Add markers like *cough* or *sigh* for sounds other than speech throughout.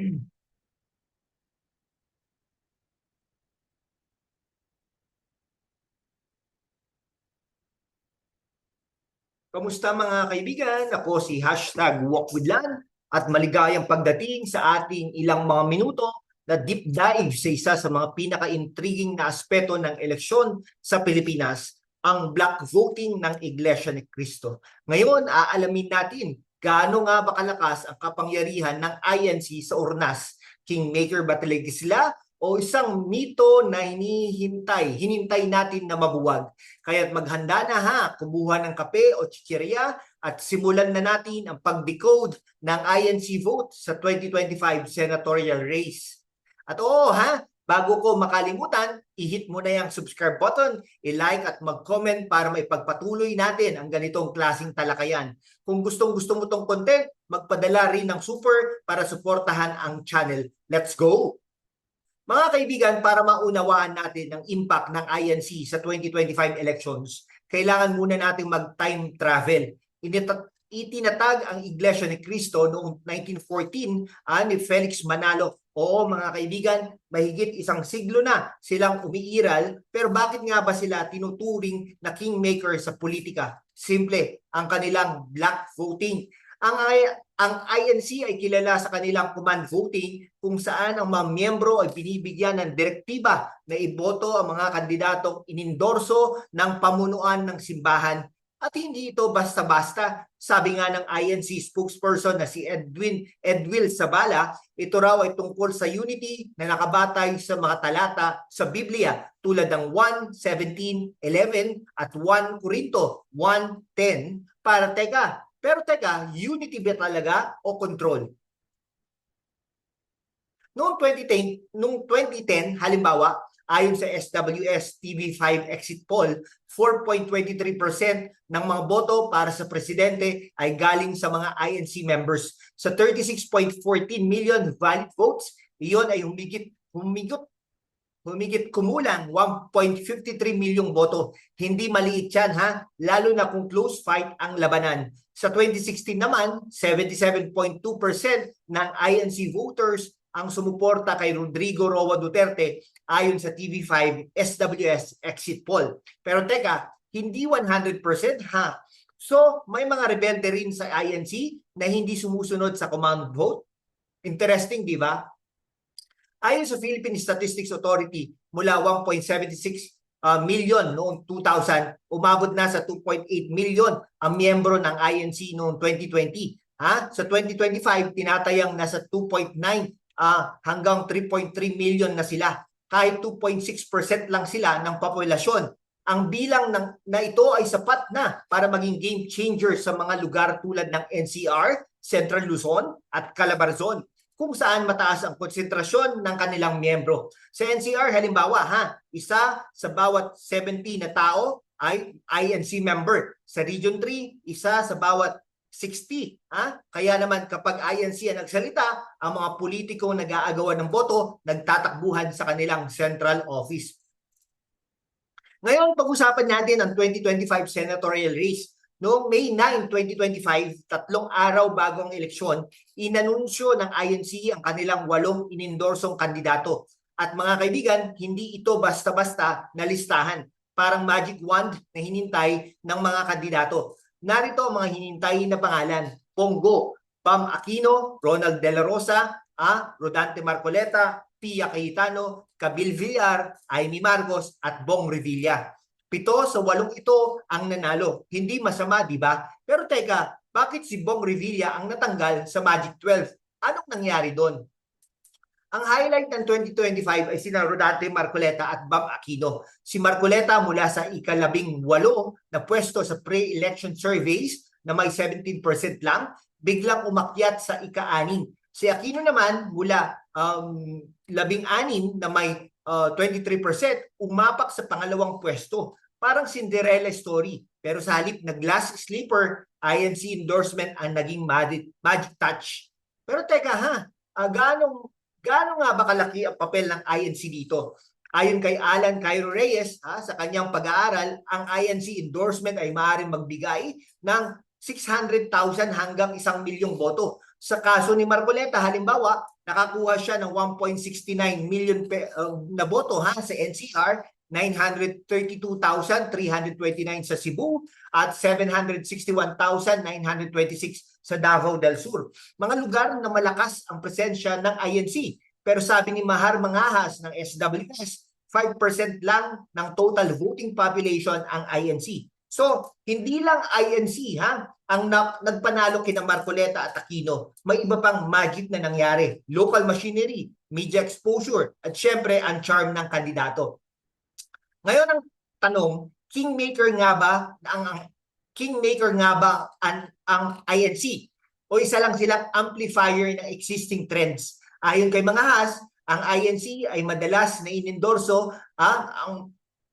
*clears throat* Kamusta mga kaibigan? Ako si hashtag WalkWithLan at maligayang pagdating sa ating ilang mga minuto na deep dive sa isa sa mga pinaka-intriguing na aspeto ng eleksyon sa Pilipinas, ang black voting ng Iglesia ni Cristo. Ngayon, aalamin natin gaano nga ba kalakas ang kapangyarihan ng INC sa urnas. Kingmaker ba talaga sila o isang mito na hinihintay, hinintay natin na mabuwag. Kaya't maghanda na ha, kumuha ng kape o chichirya at simulan na natin ang pag-decode ng INC vote sa 2025 senatorial race. At oo ha, bago ko makalimutan, i-hit mo na yung subscribe button, i-like at mag-comment para maipagpatuloy natin ang ganitong klasing talakayan. Kung gustong gusto mo tong content, magpadala rin ng super para suportahan ang channel. Let's go! Mga kaibigan, para maunawaan natin ang impact ng INC sa 2025 elections, kailangan muna nating mag-time travel. Itinatag ang Iglesia ni Cristo noong 1914 ah, ni Felix Manalo. Oo mga kaibigan, mahigit isang siglo na silang umiiral, pero bakit nga ba sila tinuturing na kingmaker sa politika? Simple, ang kanilang black voting. Ang, ang INC ay kilala sa kanilang command voting kung saan ang mga miyembro ay binibigyan ng direktiba na iboto ang mga kandidatong inindorso ng pamunuan ng simbahan at hindi ito basta-basta. Sabi nga ng INC spokesperson na si Edwin Edwil Sabala, ito raw ay tungkol sa unity na nakabatay sa mga talata sa Biblia tulad ng 1, 17, 11 at 1 Corinto 1.10 para teka, pero teka, unity ba talaga o control? Noong 2010, noong 2010, halimbawa, ayon sa SWS TV5 exit poll, 4.23% ng mga boto para sa presidente ay galing sa mga INC members. Sa 36.14 million valid votes, iyon ay humigit humigit humigit kumulang 1.53 milyong boto. Hindi maliit yan ha, lalo na kung close fight ang labanan. Sa 2016 naman, 77.2% ng INC voters ang sumuporta kay Rodrigo Roa Duterte ayon sa TV5 SWS exit poll. Pero teka, hindi 100% ha. So, may mga rebelde rin sa INC na hindi sumusunod sa command vote. Interesting, di ba? Ayon sa Philippine Statistics Authority, mula 1.76 uh, million noong 2000, umabot na sa 2.8 million ang miyembro ng INC noong 2020. Ha? Sa 2025, tinatayang nasa 2.9 uh, hanggang 3.3 million na sila. Kahit 2.6% lang sila ng populasyon. Ang bilang ng, na ito ay sapat na para maging game changer sa mga lugar tulad ng NCR, Central Luzon at Calabarzon kung saan mataas ang konsentrasyon ng kanilang miyembro. Sa NCR, halimbawa, ha, isa sa bawat 70 na tao ay INC member. Sa Region 3, isa sa bawat 60. Ha? Kaya naman kapag INC ang nagsalita, ang mga politiko nag-aagawan ng boto, nagtatakbuhan sa kanilang central office. Ngayon, pag-usapan natin ang 2025 senatorial race. Noong May 9, 2025, tatlong araw bago ang eleksyon, inanunsyo ng INC ang kanilang walong inindorsong kandidato. At mga kaibigan, hindi ito basta-basta na listahan. Parang magic wand na hinintay ng mga kandidato. Narito ang mga hinintay na pangalan. Pongo, Pam Aquino, Ronald De La Rosa, ah, Rodante Marcoleta, Pia Cayetano, Cabil Villar, Amy Marcos at Bong Revilla. Pito sa walong ito ang nanalo. Hindi masama, di ba? Pero teka, bakit si Bong Revilla ang natanggal sa Magic 12? Anong nangyari doon? Ang highlight ng 2025 ay sina Rodante Marcoleta at Bam Aquino. Si Marcoleta mula sa ikalabing walo na pwesto sa pre-election surveys na may 17% lang, biglang umakyat sa ika-anim. Si Aquino naman mula um, labing anim na may uh, 23%, umapak sa pangalawang pwesto. Parang Cinderella story. Pero sa halip na glass sleeper, INC endorsement ang naging magic, magic touch. Pero teka ha, uh, gaano, gaano nga ba kalaki ang papel ng INC dito? Ayon kay Alan Cairo Reyes, ha, sa kanyang pag-aaral, ang INC endorsement ay maaaring magbigay ng 600,000 hanggang 1 milyong boto. Sa kaso ni Marcoleta, halimbawa, nakakuha siya ng 1.69 million pe- uh, na boto ha sa NCR, 932,329 sa Cebu at 761,926 sa Davao del Sur. Mga lugar na malakas ang presensya ng INC. Pero sabi ni Mahar Mangahas ng SWS, 5% lang ng total voting population ang INC. So, hindi lang INC ha ang na- nagpanalo kina Marcoleta at Aquino. May iba pang magic na nangyari. Local machinery, media exposure, at syempre ang charm ng kandidato. Ngayon ang tanong, kingmaker nga ba ang, kingmaker nga ba ang, ang INC? O isa lang silang amplifier ng existing trends? Ayon kay mga has, ang INC ay madalas na inendorso ah, ang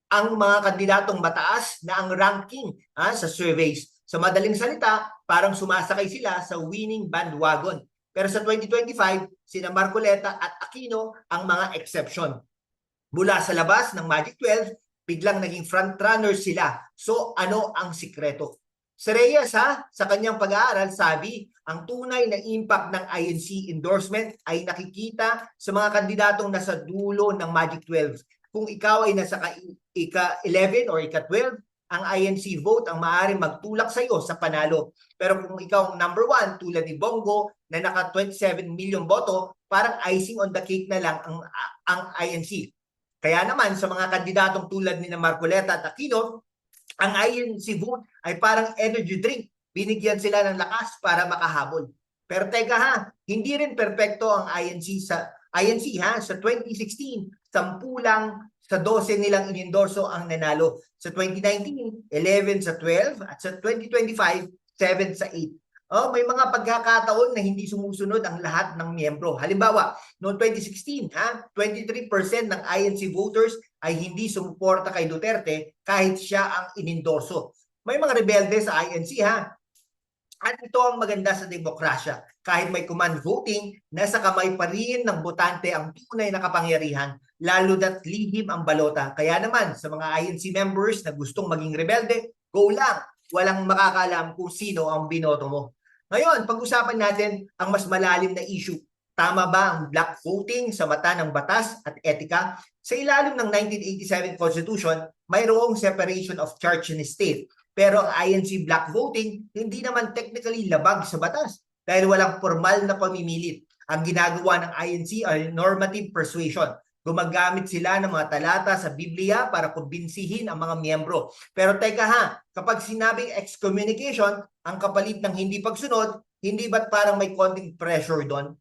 ang mga kandidatong mataas na ang ranking ah, sa surveys. Sa madaling salita, parang sumasakay sila sa winning bandwagon. Pero sa 2025, sina Marcoleta at Aquino ang mga exception. Mula sa labas ng Magic 12, biglang naging frontrunner sila. So ano ang sikreto? Si Reyes ha, sa kanyang pag-aaral sabi, ang tunay na impact ng INC endorsement ay nakikita sa mga kandidatong nasa dulo ng Magic 12. Kung ikaw ay nasa ka- ika-11 or ika-12, ang INC vote ang maaaring magtulak sa iyo sa panalo. Pero kung ikaw ang number one, tulad ni Bongo, na naka 27 million boto, parang icing on the cake na lang ang, ang INC. Kaya naman sa mga kandidatong tulad ni Marcoleta at Aquino, ang INC vote ay parang energy drink. Binigyan sila ng lakas para makahabol. Pero teka ha, hindi rin perpekto ang INC sa INC ha, sa 2016, sampu lang sa 12 nilang inendorso ang nanalo. Sa 2019, 11 sa 12 at sa 2025, 7 sa 8. Oh, may mga pagkakataon na hindi sumusunod ang lahat ng miyembro. Halimbawa, noong 2016, ha, 23% ng INC voters ay hindi sumuporta kay Duterte kahit siya ang inendorso. May mga rebelde sa INC ha. At ito ang maganda sa demokrasya. Kahit may command voting, nasa kamay pa rin ng botante ang tunay na kapangyarihan, lalo dat lihim ang balota. Kaya naman, sa mga INC members na gustong maging rebelde, go lang. Walang makakalam kung sino ang binoto mo. Ngayon, pag-usapan natin ang mas malalim na issue. Tama ba ang black voting sa mata ng batas at etika? Sa ilalim ng 1987 Constitution, mayroong separation of church and state. Pero ang INC black voting, hindi naman technically labag sa batas dahil walang formal na pamimilit. Ang ginagawa ng INC ay normative persuasion. Gumagamit sila ng mga talata sa Biblia para kumbinsihin ang mga miyembro. Pero teka ha, kapag sinabing excommunication, ang kapalit ng hindi pagsunod, hindi ba't parang may konting pressure doon?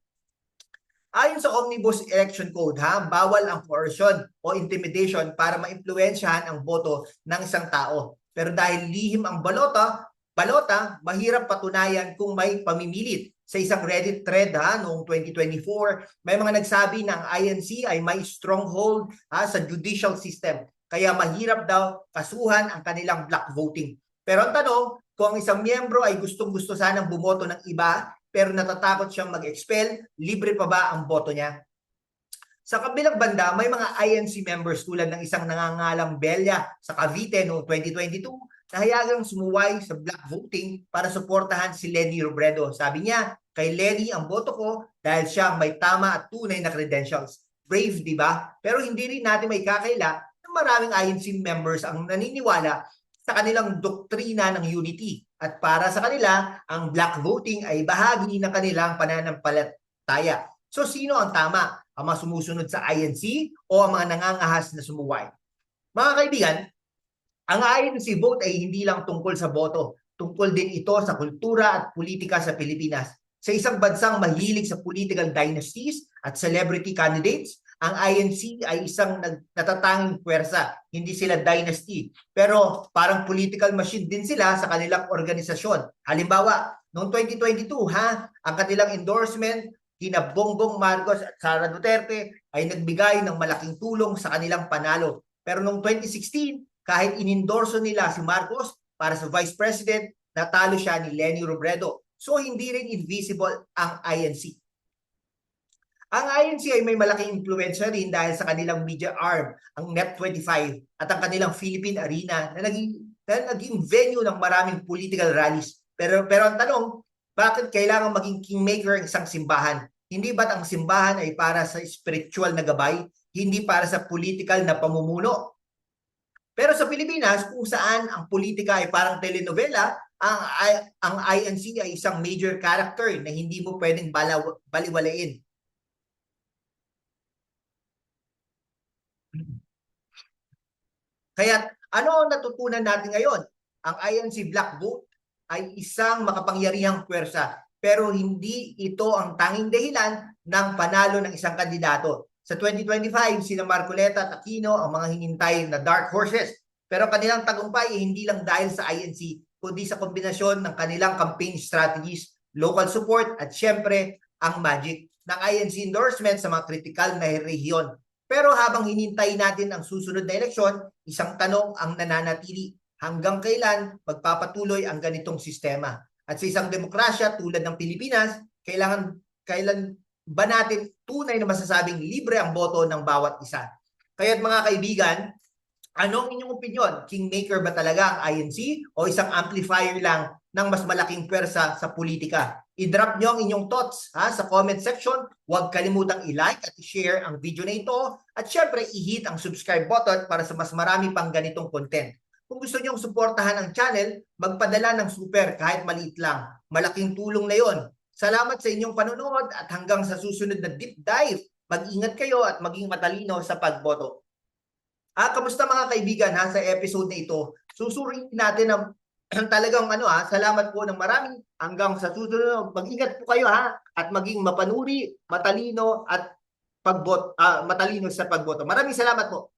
Ayon sa Omnibus Election Code, ha, bawal ang coercion o intimidation para maimpluwensyahan ang boto ng isang tao. Pero dahil lihim ang balota, balota, mahirap patunayan kung may pamimilit. Sa isang Reddit thread ha, noong 2024, may mga nagsabi na ang INC ay may stronghold ha, sa judicial system. Kaya mahirap daw kasuhan ang kanilang black voting. Pero ang tanong, kung ang isang miyembro ay gustong-gusto sanang bumoto ng iba, pero natatakot siyang mag-expel, libre pa ba ang boto niya? Sa kabilang banda, may mga INC members tulad ng isang nangangalang Belia sa Cavite noong 2022 na hayagang sumuway sa black voting para suportahan si Lenny Robredo. Sabi niya, kay Lenny ang boto ko dahil siya may tama at tunay na credentials. Brave, di ba? Pero hindi rin natin may kakaila na maraming INC members ang naniniwala sa kanilang doktrina ng unity. At para sa kanila, ang black voting ay bahagi ng kanilang pananampalataya. So sino ang tama? Ang mga sumusunod sa INC o ang mga nangangahas na sumuway? Mga kaibigan, ang INC vote ay hindi lang tungkol sa boto. Tungkol din ito sa kultura at politika sa Pilipinas. Sa isang bansang mahilig sa political dynasties at celebrity candidates, ang INC ay isang natatanging puwersa. Hindi sila dynasty. Pero parang political machine din sila sa kanilang organisasyon. Halimbawa, noong 2022, ha, ang kanilang endorsement kina Bongbong Marcos at Sara Duterte ay nagbigay ng malaking tulong sa kanilang panalo. Pero noong 2016, kahit inendorso nila si Marcos para sa Vice President, natalo siya ni Lenny Robredo. So hindi rin invisible ang INC. Ang INC ay may malaking impluensya rin dahil sa kanilang media arm, ang Net25 at ang kanilang Philippine Arena na naging, na naging venue ng maraming political rallies. Pero, pero ang tanong, bakit kailangan maging kingmaker ang isang simbahan? Hindi ba't ang simbahan ay para sa spiritual na gabay, hindi para sa political na pamumuno? Pero sa Pilipinas, kung saan ang politika ay parang telenovela, ang, ang INC ay isang major character na hindi mo pwedeng balaw, baliwalain. Kaya ano ang natutunan natin ngayon? Ang INC Black Vote ay isang makapangyarihang puwersa pero hindi ito ang tanging dahilan ng panalo ng isang kandidato. Sa 2025, sina Marcoleta at Aquino ang mga hinintay na dark horses. Pero kanilang tagumpay ay hindi lang dahil sa INC, kundi sa kombinasyon ng kanilang campaign strategies, local support at syempre ang magic ng INC endorsement sa mga kritikal na rehiyon. Pero habang hinintay natin ang susunod na eleksyon, isang tanong ang nananatili. Hanggang kailan magpapatuloy ang ganitong sistema? At sa isang demokrasya tulad ng Pilipinas, kailangan kailan ba natin tunay na masasabing libre ang boto ng bawat isa? Kaya't mga kaibigan, anong inyong opinion? Kingmaker ba talaga ang INC o isang amplifier lang ng mas malaking pwersa sa politika? I-drop nyo ang inyong thoughts ha, sa comment section. Huwag kalimutang i-like at i-share ang video na ito. At syempre, i-hit ang subscribe button para sa mas marami pang ganitong content. Kung gusto nyong suportahan ang channel, magpadala ng super kahit maliit lang. Malaking tulong na yon. Salamat sa inyong panonood at hanggang sa susunod na deep dive, mag-ingat kayo at maging matalino sa pagboto. Ah, kamusta mga kaibigan ha sa episode na ito? Susuriin natin ang *clears throat* talagang ano ha, salamat po ng marami hanggang sa susunod. Mag-ingat po kayo ha at maging mapanuri, matalino at pagbot ah, matalino sa pagboto. Maraming salamat po.